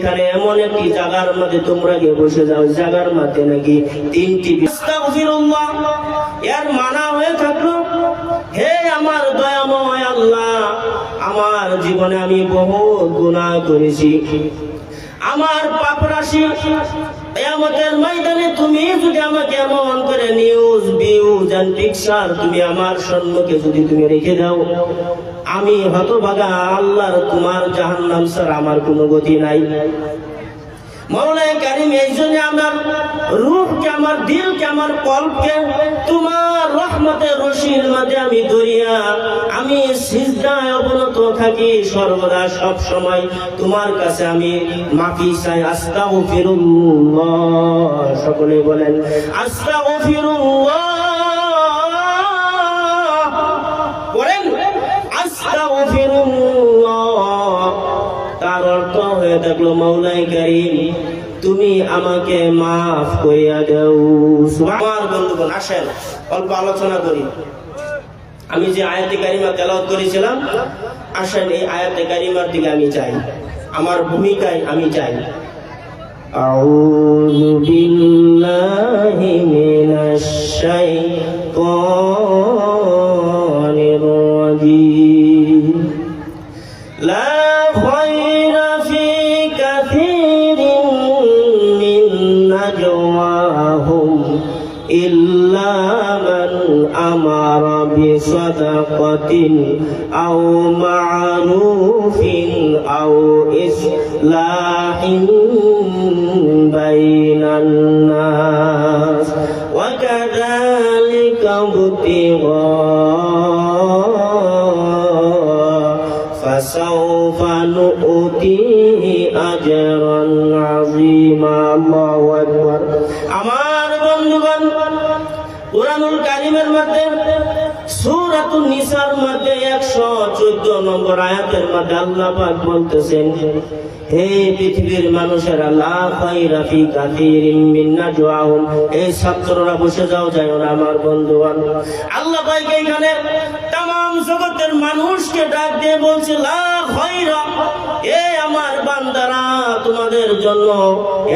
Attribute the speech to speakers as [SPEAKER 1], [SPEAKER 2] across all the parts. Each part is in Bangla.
[SPEAKER 1] এইখানে এমন একটি জায়গার মধ্যে তোমরা গিয়ে বসে যাও। জাগার মধ্যে নাকি তিনটি এর মানা হয়ে থাকল, হে আমার দয়াময় আল্লাহ, আমার জীবনে আমি বহু গুণা করেছি। আমার পাপ রাশি কিয়ামতের ময়দানে তুমি যদি আমাকে এমন করে নিউজ ভিউজ এন্ড পিকচার তুমি আমার সম্মুখে যদি তুমি রেখে দাও, আমি হতভাগা আল্লাহর তোমার জাহান্নাম স্যার আমার কোনো গতি নাই। মৌলাই কারিম, এই জন্য আমার রূপকে আমার দিলকে, আমার কল্পকে তোমার রহমতের রশির মাঝে আমি ধরিয়া আমি সিজদায় অবনত থাকি সর্বদা সব সময়। তোমার কাছে আমি মাফি চাই। আস্তাও ফিরুল্লাহ সকলে বলেন আস্তাও ফিরুল্লাহ বলেন আস্তাগফিরুল্লাহ। তার অর্থ হয়ে থাকলো মাওলাই কারীম তুমি আমাকে মাফ করিয়া দাও আমার বন্ধুগণ আসেন অল্প আলোচনা করি আমি যে আয়াতে কারিমা তেলাওয়াত করেছিলাম আসেন এই আয়াতে কারিমার দিকে আমি চাই আমার ভূমিকায় আমি চাই أعوذ بالله من الشيطان بصدقة أو معروف أو إصلاح بين الناس وكذلك ابتغاء নিসার মধ্যে 114 নম্বর আয়াতের মধ্যে আল্লাহ পাক বলতেছেন, হে পৃথিবীর মানুষেরা, লা খায়রা ফি কাসীরিম মিন নাজওয়াহুম। এই ছাত্ররা বসে যাও যায় না আমার বন্ধুগণ। আল্লাহ পাক এখানে তাম, জগতের মানুষকে ডাক দিয়ে বলছে, লা খায়রা, এ আমার বান্দারা, তোমাদের জন্য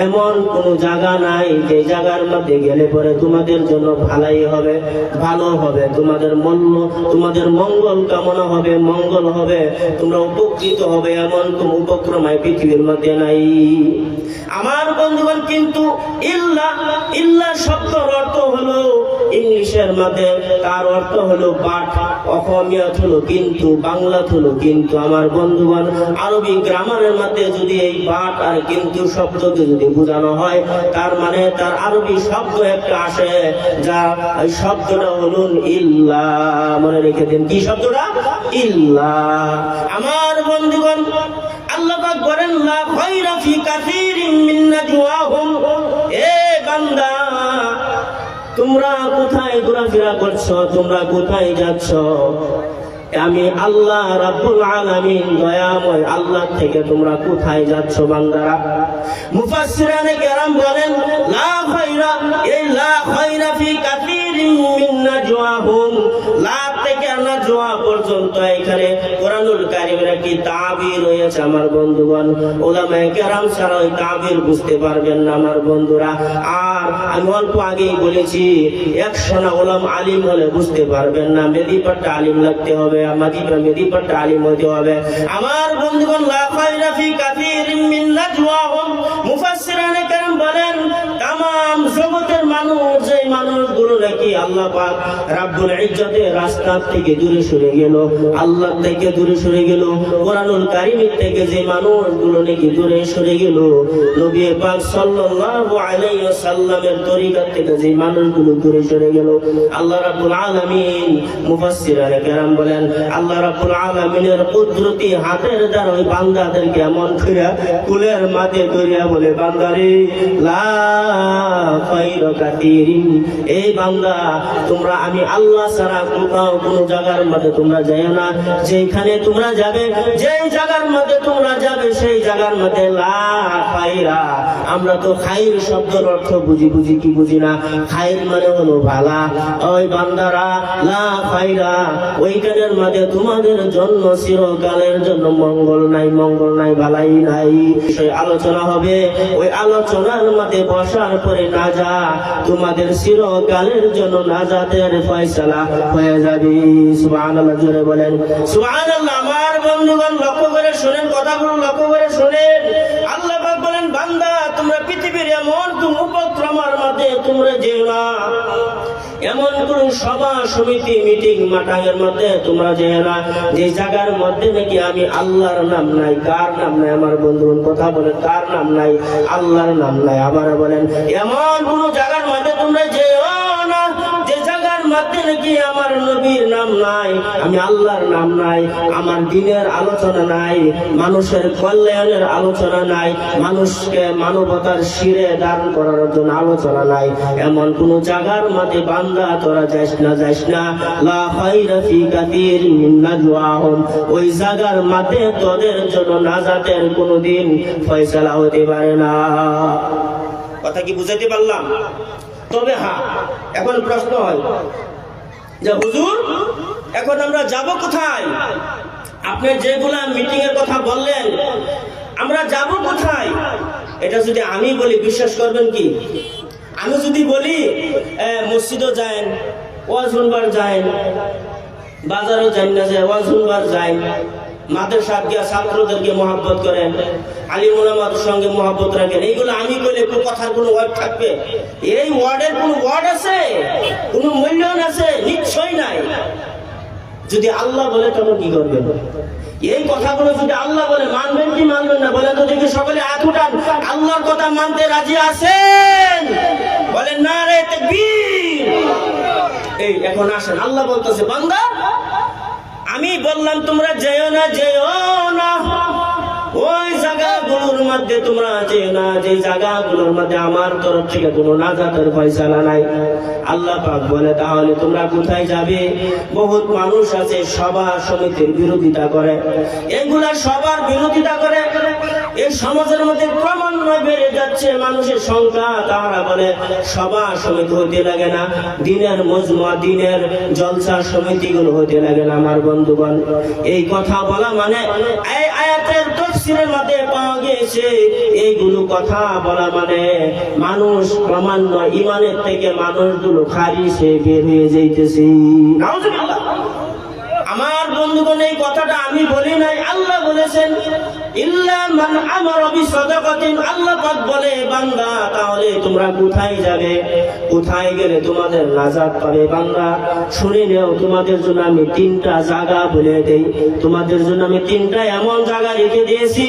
[SPEAKER 1] এমন কোন জায়গা নাই, যে জায়গার মধ্যে গেলে পরে তোমাদের জন্য ভালাই হবে, ভালো হবে। তোমাদের মন্য তোমাদের মঙ্গল কামনা হবে, মঙ্গল হবে। তোমরা উপকৃত হবে এমন কোন উপক্রমায় পৃথিবীর মধ্যে নাই। আমার বন্ধুগণ, কিন্তু ইল্লা ইল্লা শব্দর অর্থ হলো ইংলিশের মধ্যে, তার অর্থ হলো বাট অসমীয়া হলো কিন্তু বাংলা হলো কিন্তু। আমার বন্ধুগণ, আরবি গ্রামারের মধ্যে যদি এই বাট আর কিন্তু শব্দকে যদি বোঝানো হয়, তার মানে তার আরবি শব্দ একটা আসে যা এই শব্দটা হলো ইল্লা। মনে রেখে দিন, কি শব্দটা? ইল্লা। আমার বন্ধুগণ, আল্লাহ পাক বলেন, লা খায়রা ফি কাসীরিন মিন নাজওয়াহুম। এ বান্দা, তোমরা কোথায় ঘোরাফেরা করছ? তোমরা কোথায় যাচ্ছ? আমি আল্লাহ রাব্বুল আলামিন, দয়াময় আল্লাহ থেকে তোমরা কোথায় যাচ্ছ বান্দারা? মুফাসসিরানে কেরাম বলেন, লা খায়রা, এই লা খায়রা ফি কাসীরিন মিন নাজওয়াহুম। নাজওয়া পর্যন্ত এখানে কোরআনুল কারীমের একটি তাবির রয়েছে আমার বন্ধুগণ। ওলামায়ে কেরাম ছাড়া ওই তাবির বুঝতে পারবেন না আমার বন্ধুরা। আর আমি অল্প আগেই বলেছি, একশো না ওলাম আলিম হলে বুঝতে পারবেন না মেদিপাট্টা আলিম লাগতে হবে মাদিপা মেদিপাট্টা আলিম হতে হবে। আমার বন্ধুগণ, লা খায়রা ফি কাসীরিন মিন নাজওয়াহুম। মুফাসসিরানে কেরাম বলেন তামাম জগতের মানুষ যে মানুষগুলো নাকি আল্লাহ পাক রাব্বুল ইজ্জতের রাস্তা থেকে দূরে সরে গেল আল্লাহ থেকে দূরে সরে গেল, কোরআনুল কারিমের থেকে যে মানুষগুলো নাকি দূরে সরে গেল, নবী পাক সাল্লাল্লাহু আলাইহি ওয়াসাল্লামের তরিকা থেকে যে মানুষগুলো দূরে সরে গেল, আল্লাহ রাব্বুল আলামিন মুফাসসিরানে কেরাম বলেন, আল্লাহ রাব্বুল আলামিনের কুদরতি হাতের দ্বারা ওই বান্দাদেরকে এমন করে কুলের মাঝে দরিয়া বলে, বান্দারে, লা এই বান্দা, তোমরা আমি আল্লাহ কোনো জায়গার মধ্যে তোমরা না। তোমরা যাবে, যেই জায়গার মধ্যে তোমরা যাবে, সেই জায়গার মধ্যে আমরা তো খাইর শব্দের অর্থ বুঝি বুঝি কি বুঝি না? খাইর মানে হলো ভালা। ওই বান্দারা, লা খাইরা ওইখানের মধ্যে তোমাদের জন্য চিরকালের জন্য মঙ্গল নাই মঙ্গল নাই, ভালাই নাই। আলোচনা হবে। ওই আলোচনার মধ্যে বসার পরে না যা, তোমাদের চিরকালের জন্য নাজাতের ফয়সালা হয়ে যাবে। সুবহানাল্লাহ, জোরে বলেন। সুবহানাল্লাহ, আমার বন্ধুগণ, লক্ষ্য করে শোনেন, কথাগুলো লক্ষ্য করে শোনেন। আল্লাহ বলেন, বান্দা, তোমরা পৃথিবীর এমন তুমি উপক্রমার মধ্যে তোমরা যেও না। এমন কোন সভা, সমিতি, মিটিং মাটাঙের মধ্যে তোমরা যে না, যে জায়গার মধ্যে নাকি আমি আল্লাহর নাম নাই, কার নাম নাই, আমার বন্ধু কথা বলে, কার নাম নাই, আল্লাহর নাম নাই, আমার বলেন, এমন কোন জায়গার মধ্যে তোমরা যেও নাকি আমার নবীর নাম নাই, আমি আল্লাহর নাম নাই, আমার দিনের আলোচনা নাই, মানুষের কল্যাণের আলোচনা নাই, মানুষকে মানবতার শিরে দান করার জন্য আলোচনা নাই। এমন কোন জায়গার মধ্যে বান্দা তোরা যাইস না যাইস না। লা খায়রা ফি কাসীরিন মিন নাজওয়াহুম। ওই জায়গার মধ্যে তোদের জন্য নাজাতের কোনোদিন ফয়সালা হতে পারে না। কথা কি বুঝাতে পারলাম? তবে হ্যাঁ এখন প্রশ্ন হয় যে হুজুর, এখন আমরা যাব কোথায়? আপনি যেগুলা মিটিং এর কথা বললেন, আমরা যাব কোথায়? এটা যদি আমি বলি, বিশ্বাস করবেন কি? আমি যদি বলি মসজিদও যায়েন, ওয়াজ শুনবার যায়েন, বাজারও যাই না যায় ওয়াজ শুনবার যাই ছাত্রদেরকে সঙ্গে রাখেন। আমি কথার কোনো ওয়ার্ড থাকবে? এই ওয়ার্ডের ওয়ার্ড আছে? আছে? নিশ্চয়ই নাই। যদি আল্লাহ বলে, তখন কি করবেন? এই কথাগুলো যদি আল্লাহ বলে, মানবেন কি মানবেন না? বলেন তো দেখি সকলে হাত উঠান। আল্লাহর কথা মানতে রাজি আছেন? বলেন, না রে এই, এখন আসেন। আল্লাহ বলতেছে, বান্দা আমি বললাম, তোমরা যেও না যেও না। ওই জায়গাগুলোর মধ্যে তোমরা যেও না, যে জায়গাগুলোর মধ্যে আমার তরফ থেকে কোনো নাজাতের ফয়সালা নাই। আল্লাহ পাক বলে, তাহলে তোমরা কোথায় যাবে? বহুত মানুষ আছে, সভা সমিতির বিরোধিতা করে। এগুলা সবার বিরোধিতা করে। এই সমাজের মধ্যে ক্রমান্বয়ে বেড়ে যাচ্ছে মানুষের সংখ্যা। তারা বলে, সভা সমিতি হতে লাগে না, দিনের মজমা দিনের জলসা সমিতিগুলো হতে লাগে না, আমার বন্ধুগণ। এই কথা বলা মানে মধ্যে পাওয়া এইগুলো কথা বলা মানে মানুষ ইমানের থেকে মানুষগুলো যাইতেছে। আমার বন্ধুগণ, এই কথাটা আমি বলি নাই, আল্লাহ বলেছেন গেলে তোমাদের জন্য আমি তিনটা জায়গা বলে দেই। তোমাদের জন্য আমি তিনটা এমন জায়গা রেখে দিয়েছি।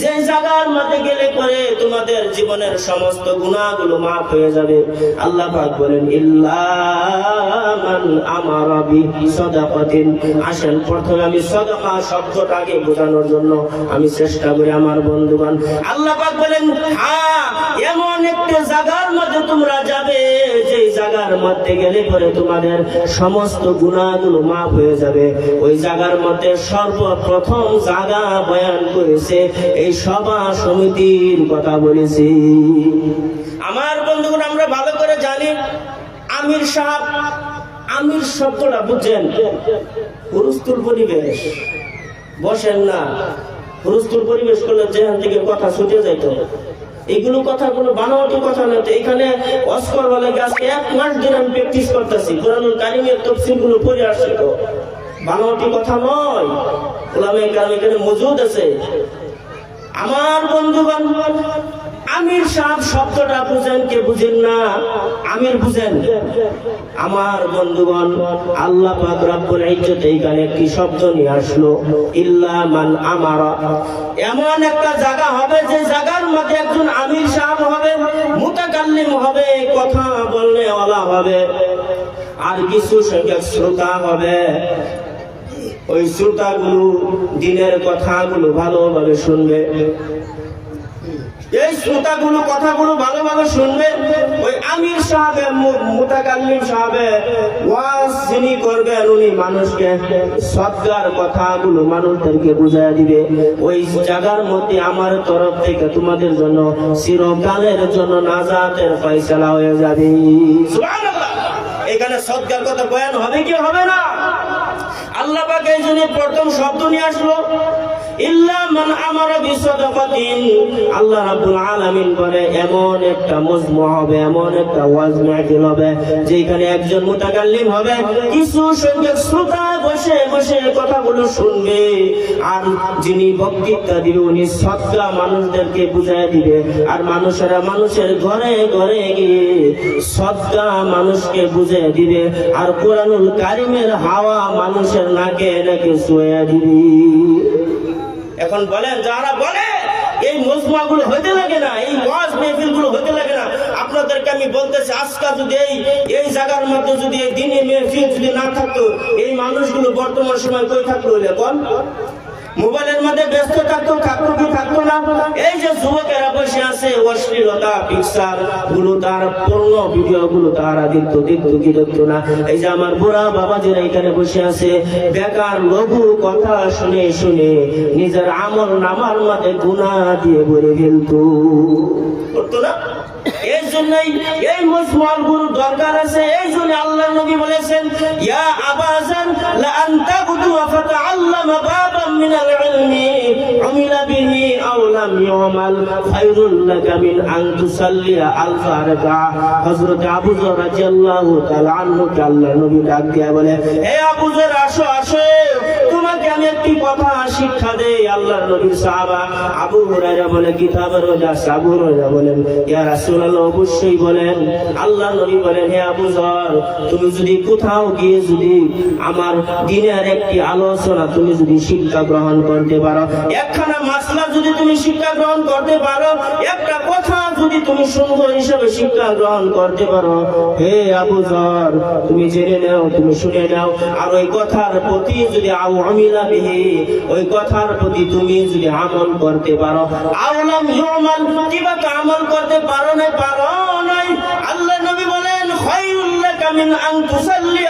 [SPEAKER 1] যে জায়গার মধ্যে গেলে পরে তোমাদের জীবনের সমস্ত গুণাগুলো মাফ হয়ে যাবে। আল্লাহ পাক বলেন, ইল্লা মান আসেন, প্রথমে আমি সদকা শব্দটাকে বোঝানোর জন্য আমি চেষ্টা করি আমার বন্ধুগণ। আল্লাহ পাক বলেন হ্যাঁ এমন একটা জায়গার মধ্যে তোমরা যাবে যে জায়গার মধ্যে গেলে পরে তোমাদের সমস্ত গুণাগুলো মাফ হয়ে যাবে। ওই জায়গার মধ্যে সর্বপ্রথম জায়গা বয়ান করেছে, এই সভা সমিতির কথা বলেছি। আমার বন্ধুগণ, আমরা ভালো করে জানি, আমির সাহেব, আমির শব্দটা বুঝছেন হুরুস্তুল পরিবেশ, বসেন না। হুরুস্তুল পরিবেশ করলে যেখান থেকে কথা ছুটে যাইত। এগুলো কথা কোনো বানাওয়াটি কথা না এখানে অস্কর বলে, গাছকে এক মাস ধরে আমি প্র্যাকটিস করতেছি। কোরআনুল কারিমের তফসিলগুলো পড়ে আসছে তো। বানাওয়াটি কথা নয়। ওলামে কালাম এখানে মজুদ আছে। আমার বন্ধুগণ আমির সাহেব শব্দটা বুঝেন কে বুঝেন না? আমির বুঝেন। আমার বন্ধুগণ, আল্লাহ পাক এইখানে একটি শব্দ নিয়ে আসলো? ইল্লা মান আমারা। এমন একটা জায়গা হবে, যে জায়গার মধ্যে একজন আমির সাহেব হবে, মুতাকাল্লিম হবে, কথা বললে ওলা হবে, আর কিছু সংখ্যক শ্রোতা হবে। ওই শ্রোতাগুলো দিনের কথাগুলো ভালোভাবে শুনবে। এই শ্রোতাগুলো, কথাগুলো ভালো ভালো শুনবে। ওই আমির সাহেব মুতাকাল্লিম সাহেব ওয়াজ যিনি করবেন, উনি মানুষকে সদ্গার কথাগুলো মানুষদেরকে বুঝাই দিবে। ওই জায়গার মধ্যে আমার তরফ থেকে তোমাদের জন্য চিরকালের জন্য নাজাতের ফয়সালা হয়ে যাবে। এখানে সদ্গার কথা বয়ান হবে কি হবে না? আল্লাহ পাক এই জন্য প্রথম শব্দ নিয়ে আসলো। আল্লাহ এমন একটা হবে, এমন একটা হবে, যেখানে একজন হবে বসে বসে কথাগুলো শুনবে, আর যিনি বক্তৃতা উনি সৎকা মানুষদেরকে বুঝাই দিবে, আর মানুষেরা মানুষের ঘরে ঘরে গিয়ে সৎকা মানুষকে বুঝিয়ে দিবে, আর কোরআনুল কারিমের হাওয়া মানুষের নাকে নাকে শুয়ে দিবি। এখন বলেন, যারা বলে, এই মজমা গুলো হইতে লাগে না, এই মজ মেহফিলগুলো হইতে লাগে না, আপনাদেরকে আমি বলতেছি, আজকা যদি এই এই জায়গার মধ্যে যদি এই দিনে মেহফিল যদি না থাকতো, এই মানুষগুলো বর্তমান সময় কই থাকতো কোন? মোবাইলের মধ্যে ব্যস্ত থাকতো থাকতো কি থাকতো না? এই যে যুবকেরা বসে আছে, অশ্লীলতা, পিকচারগুলো তার পূর্ণ ভিডিও গুলো তারা দেখতো দেখতো কি দেখতো না? এই যে আমার বুড়া বাবাজিরা এখানে বসে আছে, বেকার লঘু কথা শুনে শুনে নিজের আমল নামার মধ্যে গুণা দিয়ে ভরে ফেলতো। করতো না? এই জন্যই গুরু দরকার আছে, এই জন্য আল্লাহ নবী বলেছেন, ইয়া আবাজান লা আনতা গুদু ফাতাআল্লামা বাবাম মিনাল ইলমি উমিলা বিহি আও লাম ইউমাল খায়রুল লাকা মিন আন তুসাল্লিয়া আলফা রাকা। হযরত আবু যর রাদিয়াল্লাহু তাআলা আনহু কে নবী ডাক দিয়া বলে হে আবু যর, আসো আসো। একটি কথা শিক্ষা দেই আল্লাহর নবীর সাহাবা। আবু হুরায়রা বলে কিতাবের রোজা আবু হুরায়রা বলেন। ইয়া রাসূলুল্লাহ, অবশ্যই বলেন। আল্লাহ নবী বলেন, হে আবু যর তুমি যদি কোথাও গিয়ে যদি আমার দিনের একটি আলোচনা তুমি যদি শিক্ষা গ্রহণ করতে পারো, একখানা মাসলা যদি তুমি শিক্ষা গ্রহণ করতে পারো, একটা কথা যদি তুমি সুন্দর হিসেবে শিক্ষা গ্রহণ করতে পারো, হে আবু যর তুমি জেনে নাও, তুমি শুনে নাও। আর ওই কথার প্রতি যদি আউ আমিলা বিহি কথার প্রতি তুমি আমল করতে পারো আউলাম ইউমাল করতে পারো না, পারো নাই। আল্লাহ নবী বলেন, খায়রুল লাকা মিন আন তুসাল্লি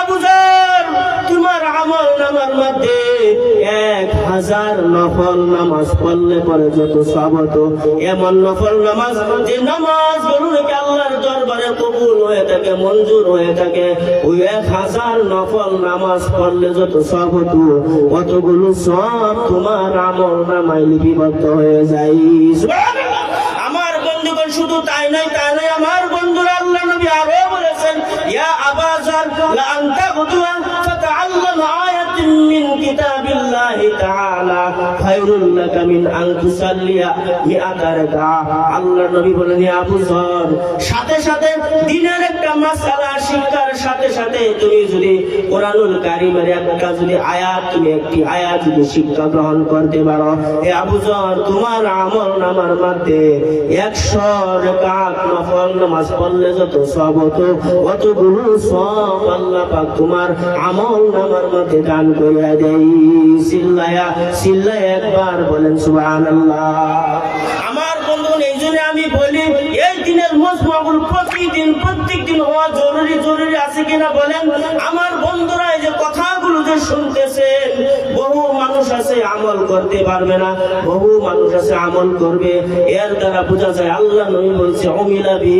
[SPEAKER 1] আবু যর তোমার আমল নামার মধ্যে এক হাজার নফল নামাজ পড়লে পরে যত সবত এমন নফল নামাজ যে নামাজগুলো নাকি আল্লাহর দরবারে কবুল হয়ে থাকে, মঞ্জুর হয়ে থাকে। ওই এক হাজার নফল নামাজ পড়লে যত সব হতো, কতগুলো সব তোমার আমল নামায় লিপিবদ্ধ হয়ে সুবহানাল্লাহ। আমার বন্ধুগণ, শুধু তাই নয় তাই নয়, আমার আবাজার লা আনতা গুদুয়া মিন আন তুসাল্লিয়া মিআতা রাকা আল্লাহ নবী বলেন আবু সাথে সাথে দিনের একটা মাসআলা শিক্ষার সাথে সাথে তুমি যদি কোরআনুল কারীমের একটা যদি আয়াত, তুমি একটি আয়াত যদি শিক্ষা গ্রহণ করতে পারো হে আবু যর তোমার আমল নামার মধ্যে একশো রেখাত নফল নামাজ পড়লে যত সব হতো, অতগুলো সব আল্লাহ পাক তোমার আমল নামার মধ্যে দান করে দেই সিল্লায়া সিল্লায়া একবার বলেন সুবহানাল্লাহ আমার বন্ধু এই জন্য আমি বলি এই দিনের মজমাগুলো প্রতিদিন প্রত্যেক দিন হওয়া জরুরি জরুরি আছে কিনা বলেন? আমার বন্ধুরা এই যে কথাগুলো যে শুনতেছেন বহু মানুষ আছে আমল করতে পারবে না, বহু মানুষ আছে আমল করবে। এর দ্বারা বোঝা যায়, আল্লাহ নবী বলছে অমিলাবি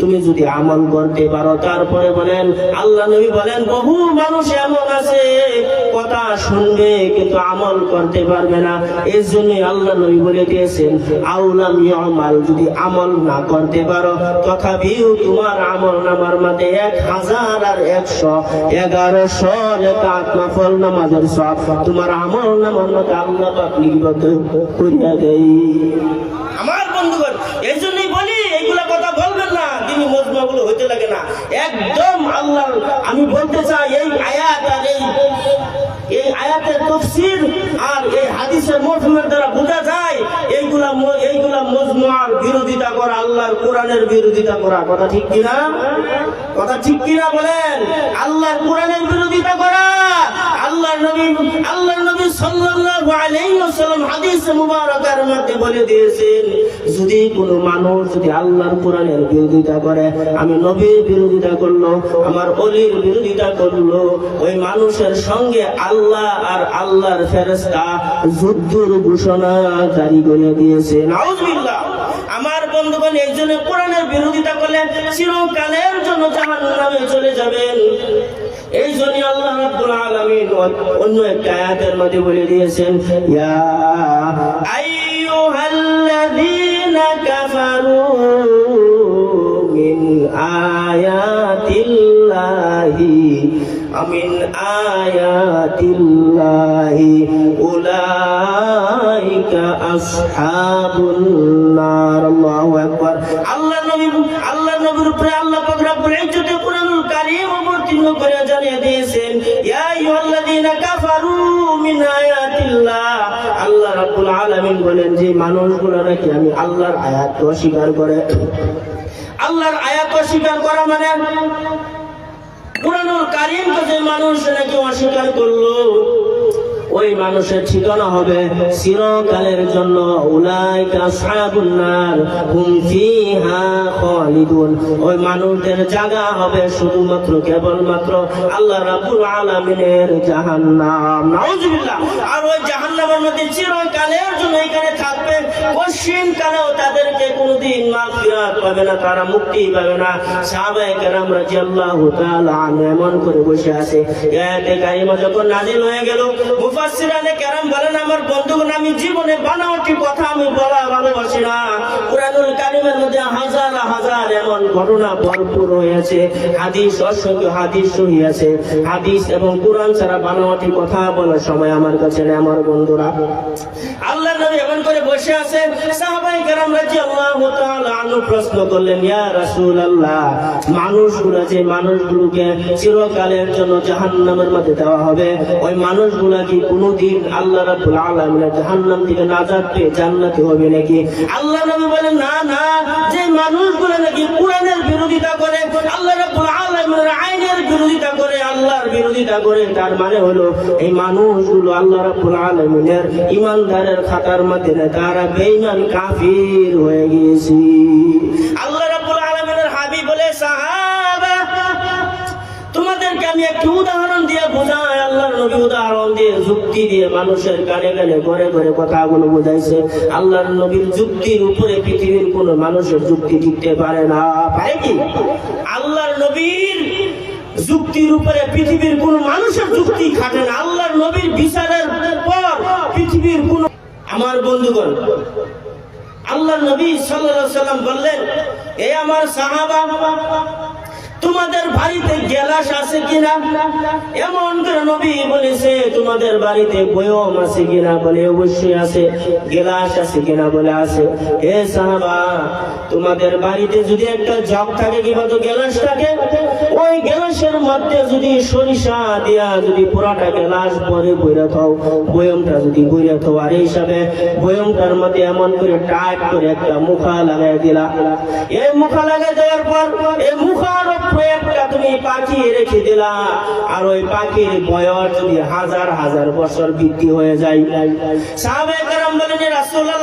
[SPEAKER 1] তুমি যদি আমল করতে পারো। তারপরে বলেন, আল্লাহ নবী বলেন, বহু মানুষ এমন আছে, কথা শুনবে কিন্তু আমল করতে পারবে না। এর জন্যই আল্লাহ নবী বলে দিয়েছেন আউলাম যদি আমল না করতে পারো তথাপিও তোমার আমল নামার মধ্যে এক হাজার আর একশো এগারোশো নফল নামাজের সব। তোমার আমল নামার মধ্যে আল্লাহ পাক করিয়া দেই। আমার বন্ধুগণ, এই জন্যই বলি, এইগুলা কথা বলবেন না তিনি মজমাগুলো হইতে লাগে না। একদম আল্লাহ, আমি বলতে চাই, এই আয়াত আর এই এই আয়াতের তফসির আর এই হাদিসের মজমুর দ্বারা বোঝা যায় এইগুলা বিরোধিতা করা, আল্লাহর কোরআনের বিরোধিতা করা, কথা কথা বলেন? আল্লাহর কোরআনের বিরোধিতা করা নবী সাল্লাল্লাহু আলাইহি ওয়াসাল্লাম হাদিস বলে দিয়েছেন, যদি কোনো মানুষ যদি আল্লাহর কোরআনের বিরোধিতা করে, আমি নবীর বিরোধিতা করল, আমার অলির বিরোধিতা করল, ওই মানুষের সঙ্গে আল্লাহ আর আল্লাহর ফেরেশতা যুদ্ধের ঘোষণা জারি করে দিয়েছে। নাউজুবিল্লাহ। আমার বন্ধুগণ এই জন্য কোরআনের বিরোধিতা করলে চিরকালের জন্য জাহান্নামে চলে যাবেন। এই জন্য আল্লাহ রাব্বুল আলামিন অন্য একটা আয়াতের মধ্যে বলে দিয়েছেন, ইয়া আইয়ুহাল্লাযীনা কাফারু মিন আয়াতিল্লাহি মিন আয়াতিল্লাহি উলাইকা আসহাবুন নার আল্লাহু আল্লাহ নবী আল্লাহ নবীর উপরে অবতীর্ণ করে জানিয়ে দিয়েছেন বলেন, যে মানুষগুলো নাকি আমি আল্লাহর আয়াত অস্বীকার করে। আল্লাহর আয়াত অস্বীকার করা মানে? কোরআনুল কারীমকে যে মানুষ নাকি অস্বীকার করল। ওই মানুষের ঠিকানা হবে চিরকালের জন্য। ওই মানুষদের হবে শুধুমাত্র, কেবলমাত্র আল্লাহ জাহান্নাম। আর ওই জাহান্নামের মধ্যে চিরকালের জন্য এখানে থাকবে। পশ্চিম তাদেরকে কোনোদিন পাবে না, তারা মুক্তি পাবে না। তাআলা এমন করে বসে আছে। যখন নাজিল হয়ে গেল মুফাসসিরানে কেরাম বলেন, আমার আমি জীবনে বানাওয়াটি কথা আমি বলা ভালোবাসি না। মধ্যে হাজার হাজার এমন ঘটনা ভরপুর হাদিস, অসংখ্য হাদিস হাদিস এবং ছাড়া কথা বলার সময় আমার কাছে আমার বন্ধুরা। আল্লাহ নবী এমন করে বসে আছেন, সাহাবাই কেরাম রাদিয়াল্লাহু তাআলা আনহু প্রশ্ন করলেন, ইয়া রাসূলুল্লাহ, মানুষগুলো যে মানুষগুলোকে চিরকালের জন্য জাহান্নামের মধ্যে দেওয়া হবে, ওই মানুষগুলা কি কোনোদিন আল্লাহ রাব্বুল আলামিনের জাহান্নাম থেকে নাজাত পেয়ে জান্নাতি হবে নাকি? আল্লাহ নবী বলেন, না না, যে মানুষগুলো নাকি কোরআনের বিরোধিতা করে, আল্লাহ রাব্বুল আলামিনের আইনের বিরোধিতা করে, আল্লাহর বিরোধিতা করে, তার মানে হলো এই মানুষগুলো আল্লাহ রাব্বুল আলামিনের ইমানদারের খাতার মধ্যে না তারা বেঈমান, কাফির হয়ে গিয়েছে। আল্লাহ রাব্বুল আলামিনের হাবিব বলে সাহাবা তোমাদেরকে আমি একটি উদাহরণ দিয়ে বোঝাই আল্লাহ নবী উদাহরণ দিয়ে যুক্তি দিয়ে মানুষের কানে কানে, ঘরে ঘরে কথাগুলো বোঝাইছে। আল্লাহর নবীর যুক্তির উপরে পৃথিবীর কোন মানুষের যুক্তি টিকতে পারে না। পারে কি? আল্লাহর নবীর যুক্তির উপরে পৃথিবীর কোন মানুষের যুক্তি খাটে না। আল্লাহর নবীর বিচারের পর পৃথিবীর কোন আমার বন্ধুগণ আল্লাহ নবী সাল্লাম বললেন, এ আমার সাহাবা তোমাদের বাড়িতে গেলাস আছে কিনা? এমন করে নবী বলেছে, তোমাদের বাড়িতে বয়ম আছে কিনা? বলে, অবশ্যই আছে। গেলাস আছে কিনা? বলে, আছে। এ সাহাবা, তোমাদের বাড়িতে যদি একটা জগ থাকে কিংবা তো গেলাস থাকে? ওই গেলাসের মধ্যে যদি সরিষা দিয়া যদি পুরাটা গেলাস পরে বইরা থাও বয়মটা যদি বইরা থাও আর হিসাবে বয়মটার মধ্যে এমন করে টাইট করে একটা মুখা লাগাই দিলা। এই মুখা লাগাই দেওয়ার পর, এই মুখার একটা তুমি পাখি রেখে দিলা। আর ওই পাখির বয়স যদি হাজার হাজার বছর বৃদ্ধি হয়ে যায়।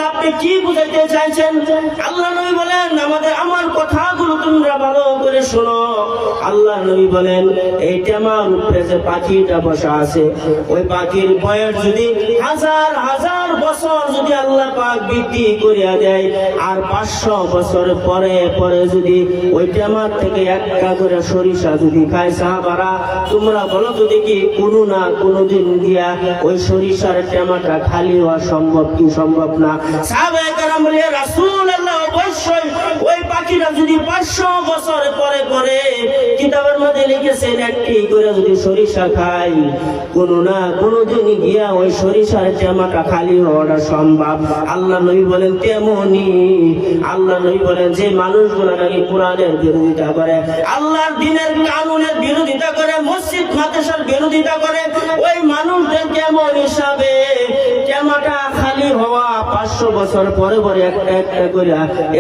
[SPEAKER 1] আপনি কি বুঝাইতে চাইছেন? আল্লাহ নবী বলেন, আমাদের, আমার কথাগুলো তোমরা ভালো করে শোনো। আল্লাহ নবী বলেন এই টেমার উপরে যে পাখিটা বসা আছে, ওই পাখির বয়স যদি হাজার হাজার বছর যদি আল্লাহ পাক বৃদ্ধি করিয়া দেয়, আর পাঁচশো বছর পরে পরে যদি ওই টেমার থেকে একটা করে সরিষা যদি খায় সাহাবারা, তোমরা বলো তো দেখি কোনো না কোনো দিন গিয়া ওই সরিষার টেমাটা খালি হওয়া সম্ভব কি সম্ভব না? বলে, রাসূলুল্লাহ অবশ্যই ওই পাখিটা যদি পাঁচশো বছর পরে পরে কিতাবের মধ্যে লিখেছেন একটি করে যদি সরিষা খাই, কোনো না, কোনো দিন গিয়া ওই সরিষার জামাটা খালি হওয়াটা সম্ভব। আল্লাহ নবী বলেন, তেমনি আল্লাহ নবী বলেন, যে মানুষগুলো নাকি কোরআনের বিরোধিতা করে, আল্লাহর দিনের কানুনের বিরোধিতা করে, মসজিদ মাদ্রাসার বিরোধিতা করে, ওই মানুষদের কেমন হিসাবে জামাটা খালি হওয়া পাঁচশো বছর পরে পরে একটা একটা করে,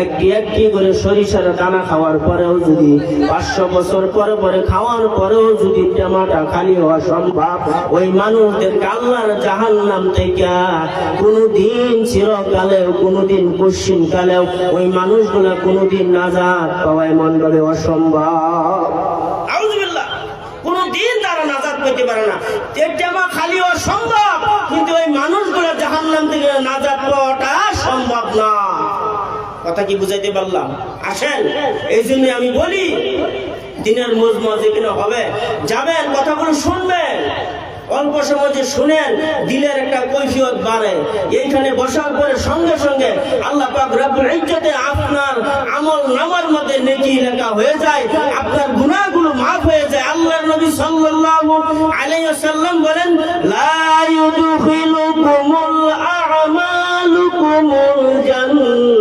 [SPEAKER 1] একটি একটি করে সরিষার দানা খাওয়ার পরেও যদি পাঁচশো বছর পরে পরে খাওয়ার পরেও যদি জামাটা খালি হওয়া সম্ভব, ওই মানুষদের আল্লাহর জাহান নাম থেকে কোনোদিন চিরকালেও, কোনোদিন পশ্চিম কালেও ওই মানুষগুলা কোনোদিন নাজাদ পাওয়ায় মন্ডলে অসম্ভব। তারা পারে না। খালি কিন্তু ওই মানুষগুলো জাহান্নাম থেকে নাজাদ পাওয়াটা সম্ভব না। কথা কি বুঝাইতে পারলাম? আসেন, এই জন্য আমি বলি দিনের মজমা যেখানে হবে। যাবেন, কথাগুলো শুনবেন। অল্প সময় যে শুনেন, দিলের একটা কৈফিয়ত বাড়ে। এইখানে বসার পরে সঙ্গে সঙ্গে আল্লাহ পাক আপনার আমল নামার মধ্যে নেকি লেখা হয়ে যায়। আপনার গুনাহগুলো মাফ হয়ে যায়। আল্লাহর নবী সাল্লাল্লাহু আলাইহি ওয়াসাল্লাম বলেন, লা ইউদখিলুকুমুল আ'মালুকুমুল জান্নাতা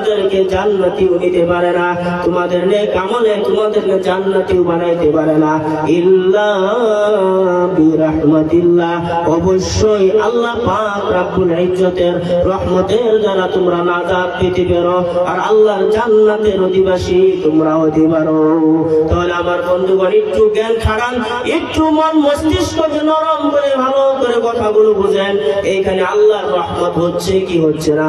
[SPEAKER 1] তোমাদেরকে জান্নাতিও নিতে পারে না। তোমাদের নেক আমলে তোমাদেরকে জান্নাতিও বানাইতে পারে না। অবশ্যই আল্লাহ পাক ইজ্জতের রহমতের তোমরা পেতে পারো। আর আল্লাহর জান্নাতের অধিবাসী তোমরা হতে পারো। তাহলে আমার বন্ধুগণ, একটু জ্ঞান খাড়ান একটু মন মস্তিষ্ককে নরম করে ভালো করে কথাগুলো বুঝেন। এইখানে আল্লাহর রহমত হচ্ছে কি হচ্ছে না?